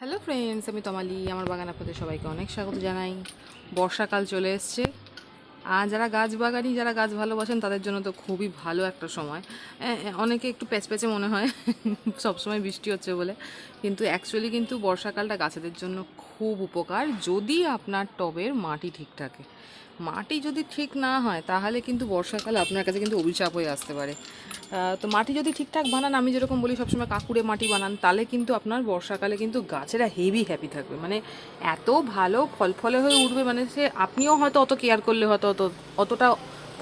Hello friends আমি তমালি, আমার বাগান আপনাদের সবাইকে অনেক স্বাগত জানাই। বর্ষাকাল চলে এসছে। আর যারা গাছ বাগানি, যারা গাছ ভালোবাসেন, তাদের জন্য তো খুবই ভালো একটা সময়। অনেকে একটু প্যাচপ্যাচে মনে হয়, সবসময় বৃষ্টি হচ্ছে বলে। কিন্তু অ্যাকচুয়ালি কিন্তু বর্ষাকালটা গাছেদের জন্য খুব উপকার, যদি আপনার টবের মাটি ঠিক থাকে। মাটি যদি ঠিক না হয়, তাহলে কিন্তু বর্ষাকালে আপনার কাছে কিন্তু অভিশাপ হয়ে আসতে পারে। তো মাটি যদি ঠিকঠাক বানান, আমি যেরকম বলি, সবসময় কাকুরে মাটি বানান, তাহলে কিন্তু আপনার বর্ষাকালে কিন্তু গাছেরা হেভি হ্যাপি থাকবে। মানে এত ভালো ফল ফলে হয়ে উঠবে মানে সে আপনিও হয়তো অত কেয়ার করলে হয়তো অত অতটা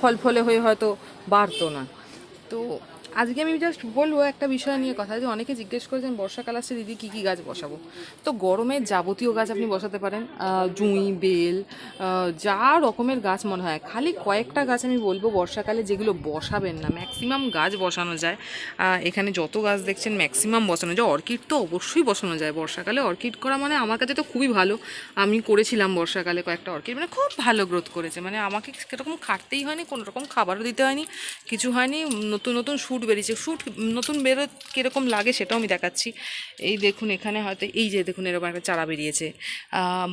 ফল ফলে হয়ে হয়তো বাড়তো না। তো আজকে আমি জাস্ট বলব একটা বিষয় নিয়ে কথা। যে অনেকে জিজ্ঞেস করেছেন বর্ষাকাল আসছে, দিদি, কী কী গাছ বসাবো? তো গরমের যাবতীয় গাছ আপনি বসাতে পারেন। জুঁই, বেল যা রকমের গাছ মনে হয়। খালি কয়েকটা গাছ আমি বলব বর্ষাকালে যেগুলো বসাবেন না। ম্যাক্সিমাম গাছ বসানো যায়। এখানে যত গাছ দেখছেন ম্যাক্সিমাম বসানো যায়। অর্কিড তো অবশ্যই বসানো যায়। বর্ষাকালে অর্কিড করা মানে আমার কাছে তো খুবই ভালো। আমি করেছিলাম বর্ষাকালে কয়েকটা অর্কিড। মানে খুব ভালো গ্রোথ করেছে। মানে আমাকে সেরকম খাটতেই হয়নি, কোনো রকম খাবারও দিতে হয়নি, কিছু হয়নি, নতুন নতুন শ্যুট বেরিয়েছে। শ্যুট নতুন বেরো কীরকম লাগে সেটাও আমি দেখাচ্ছি। এই দেখুন এখানে হয়তো, এই যে দেখুন এরকম একটা চারা বেরিয়েছে।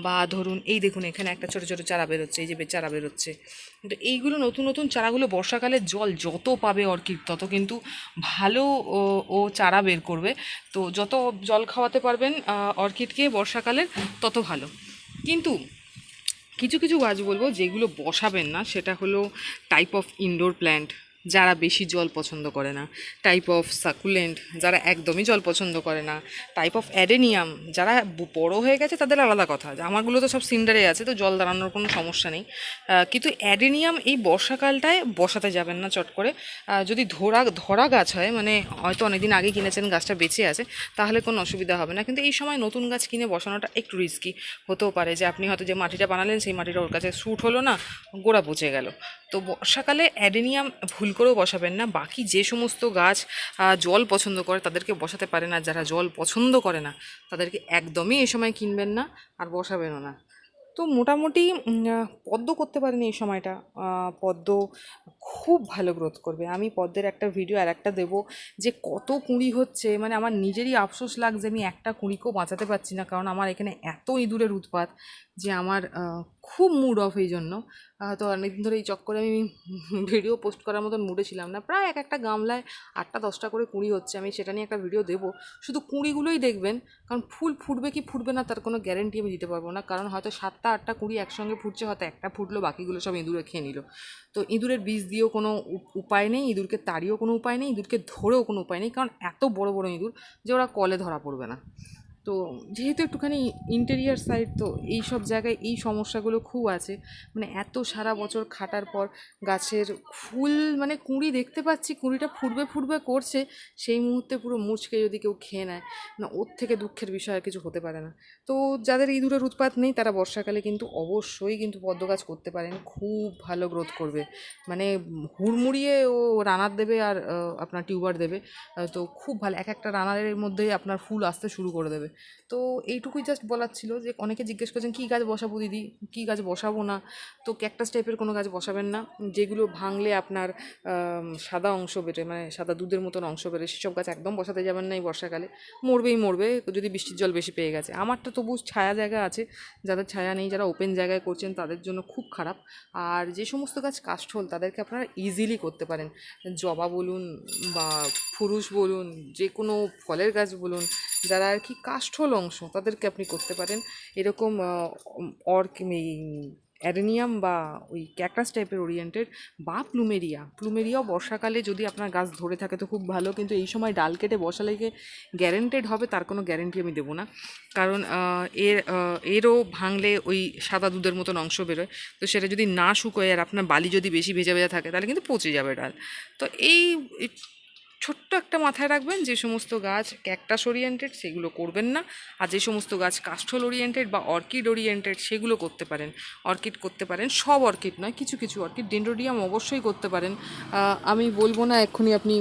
বা ধরুন এই দেখুন এখানে একটা ছোটো ছোটো চারা বেরোচ্ছে, এই যে চারা বেরোচ্ছে। তো এইগুলো নতুন নতুন চারাগুলো বর্ষাকালে জল যত পাবে অর্কিড, তত কিন্তু ভালো ও চারা বের করবে। তো যত জল খাওয়াতে পারবেন অর্কিডকে বর্ষাকালের তত ভালো। কিন্তু কিছু কিছু গাছ বলব যেগুলো বসাবেন না, সেটা হলো টাইপ অফ ইনডোর প্ল্যান্ট যারা বেশি জল পছন্দ করে না। টাইপ অফ সাকুলেন্ট যারা একদমই জল পছন্দ করে না। টাইপ অফ অ্যাডেনিয়াম যারা বড় হয়ে গেছে তাদের আলাদা কথা। আমারগুলো তো সব সিন্ডারে আছে, তো জল দাঁড়ানোর কোনো সমস্যা নেই। কিন্তু অ্যাডেনিয়াম এই বর্ষাকালটায় বসাতে যাবেন না চট করে। যদি ধরা ধরা গাছ হয় মানে হয়তো অনেকদিন আগে কিনেছেন গাছটা বেঁচে আছে, তাহলে কোনো অসুবিধা হবে না। কিন্তু এই সময় নতুন গাছ কিনে বসানোটা একটু রিস্কি হতেও পারে যে আপনি হয়তো যে মাটিটা বানালেন, সেই মাটিটা ওর কাছে শ্যুট হলো না, গোড়া পচে গেল। তো বর্ষাকালে অ্যাডেনিয়াম ভুল করেও বসাবেন না। বাকি যে সমস্ত গাছ জল পছন্দ করে তাদেরকে বসাতে পারে না। যারা জল পছন্দ করে না, তাদেরকে একদমই এই সময় কিনবেন না আর বসাবেনও না। তো মোটামুটি পদ্ম করতে পারেন এই সময়টা। পদ্ম খুব ভালো গ্রোথ করবে। আমি পদ্মের একটা ভিডিও আর একটা দেবো যে কত কুঁড়ি হচ্ছে। মানে আমার নিজেরই আফসোস লাগছে আমি একটা কুঁড়িকেও বাঁচাতে পারছি না। কারণ আমার এখানে এত ইঁদুরের উৎপাত যে আমার খুব মুড অফ এই জন্য। তো অনেকদিন ধরে এই চক্করে আমি ভিডিও পোস্ট করার মতন মুডে ছিলাম না। প্রায় এক একটা গামলায় আটটা, দশটা করে কুঁড়ি হচ্ছে। আমি সেটা নিয়ে একটা ভিডিও দেবো। শুধু কুঁড়িগুলোই দেখবেন, কারণ ফুল ফুটবে কি ফুটবে না তার কোনো গ্যারেন্টি আমি দিতে পারব না। কারণ হয়তো সাতটা, আটটা কুঁড়ি একসঙ্গে ফুটছে, হয়তো একটা ফুটলো, বাকিগুলো সব ইঁদুরে খেয়ে নিল। তো ইঁদুরের বীজ দিয়েও কোনো উপায় নেই, ইঁদুরকে তাড়িয়েও কোনো উপায় নেই, ইঁদুরকে ধরেও কোনো উপায় নেই। কারণ এত বড় বড় ইঁদুর যে ওরা কলে ধরা পড়বে না। তো যেহেতু একটুখানি ইন্টেরিয়ার সাইড তো এই সব জায়গায় এই সমস্যাগুলো খুব আছে। মানে এত সারা বছর খাটার পর গাছের ফুল মানে কুঁড়ি দেখতে পাচ্ছি, কুঁড়িটা ফুটবে ফুটবে করছে, সেই মুহূর্তে পুরো মুচকে যদি কেউ খেয়ে নেয়, না ওর থেকে দুঃখের বিষয় আর কিছু হতে পারে না। তো যাদের ইঁদুরের উৎপাত নেই, তারা বর্ষাকালে কিন্তু অবশ্যই কিন্তু পদ্ম গাছ করতে পারেন, খুব ভালো গ্রোথ করবে। মানে হুড়মুড়িয়ে ও রানার দেবে আর আপনার টিউবার দেবে তো খুব ভালো। এক একটা রানারের মধ্যেই আপনার ফুল আসতে শুরু করে দেবে। তো এইটুকুই জাস্ট বলার ছিল যে অনেকে জিজ্ঞেস করছেন, কী গাছ বসাবো দিদি? কী গাছ বসাবো না? তো ক্যাকটাস টাইপের কোনো গাছ বসাবেন না। যেগুলো ভাঙলে আপনার সাদা অংশ বেরোয় মানে সাদা দুধের মতন অংশ বেরোয়, সেসব গাছ একদম বসাতে যাবেন না এই বর্ষাকালে। মরবেই মরবে, যদি বৃষ্টির জল বেশি পেয়ে গেছে। আমারটা তবু ছায়া জায়গা আছে, যাদের ছায়া নেই, যারা ওপেন জায়গায় করছেন, তাদের জন্য খুব খারাপ। আর যে সমস্ত গাছ কাষ্ঠল তাদেরকে আপনারা ইজিলি করতে পারেন। জবা বলুন বা ফুরুষ বলুন যে কোনো ফলের গাছ বলুন যারা আর কি কাষ্ঠল অংশ তাদেরকে আপনি করতে পারেন। এরকম অর্ক অ্যারেনিয়াম বা ওই ক্যাকটাস টাইপের ওরিয়েন্টেড বা প্লুমেরিয়া। প্লুমেরিয়াও বর্ষাকালে যদি আপনার গাছ ধরে থাকে তো খুব ভালো, কিন্তু এই সময় ডাল কেটে বসালে গিয়ে গ্যারেন্টেড হবে, তার কোনো গ্যারেন্টি আমি দেবো না। কারণ এর এরও ভাঙলে ওই সাদা দুধের মতন অংশ বেরোয়। তো সেটা যদি না শুকোয় আর আপনার বালি যদি বেশি ভেজা ভেজা থাকে, তাহলে কিন্তু পচে যাবে ডাল। তো এই ছোট্ট একটা মাথায় রাখবেন যে সমস্ত গাছ ক্যাকটাস ওরিয়েন্টেড সেগুলো করবেন না। আর যে সমস্ত গাছ কাস্টল ওরিয়েন্টেড বা অর্কিড ওরিয়েন্টেড সেগুলো করতে পারেন। অর্কিড করতে পারেন, সব অর্কিড নয়, কিছু কিছু অর্কিড ডেন্ডোডিয়াম অবশ্যই করতে পারেন। আমি বলব না, এক্ষুনি আপনি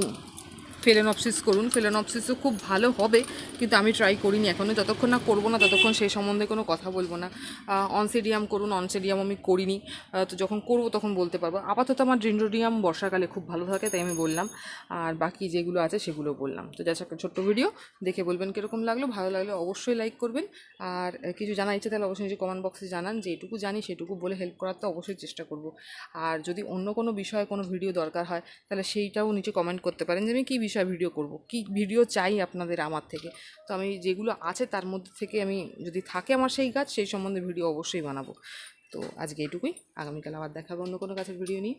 ফেলেনপসিস করুন, ফেলেনপসিসও খুব ভালো হবে, কিন্তু আমি ট্রাই করিনি এখনও যতক্ষণ না করব না, ততক্ষণ সেই সম্বন্ধে কোনো কথা বলব না। অনসিডিয়াম করুন অনসিডিয়াম আমি করিনি। তো যখন করব তখন বলতে পারব। আপাতত আমার ড্রিন্ডোডিয়াম বর্ষাকালে খুব ভালো থাকে, তাই আমি বললাম। আর বাকি যেগুলো আছে সেগুলো বললাম। তো একটা ছোট্ট ভিডিও দেখে বলবেন কীরকম লাগল। ভালো লাগলে অবশ্যই লাইক করবেন। আর কিছু জানার ইচ্ছে তাহলে অবশ্যই নিজে কমেন্ট বক্সে জানান। যে এটুকু জানি, সেটুকু বলে হেল্প করার তো অবশ্যই চেষ্টা করব। আর যদি অন্য কোনো বিষয়ে কোনো ভিডিও দরকার হয়, তাহলে সেইটাও নিচে কমেন্ট করতে পারেন যে আমি কী বিষয়ে ভিডিও করব। কি ভিডিও চাই আপনাদের আমার থেকে? তো আমি যেগুলো আছে তার মধ্যে থেকে আমি যদি থাকে আমার সেই গাছ সেই সম্বন্ধে ভিডিও অবশ্যই বানাবো। তো আজকে এটুকুই। আগামীকাল আবার দেখাবো অন্য কোনো গাছের ভিডিও নিয়ে।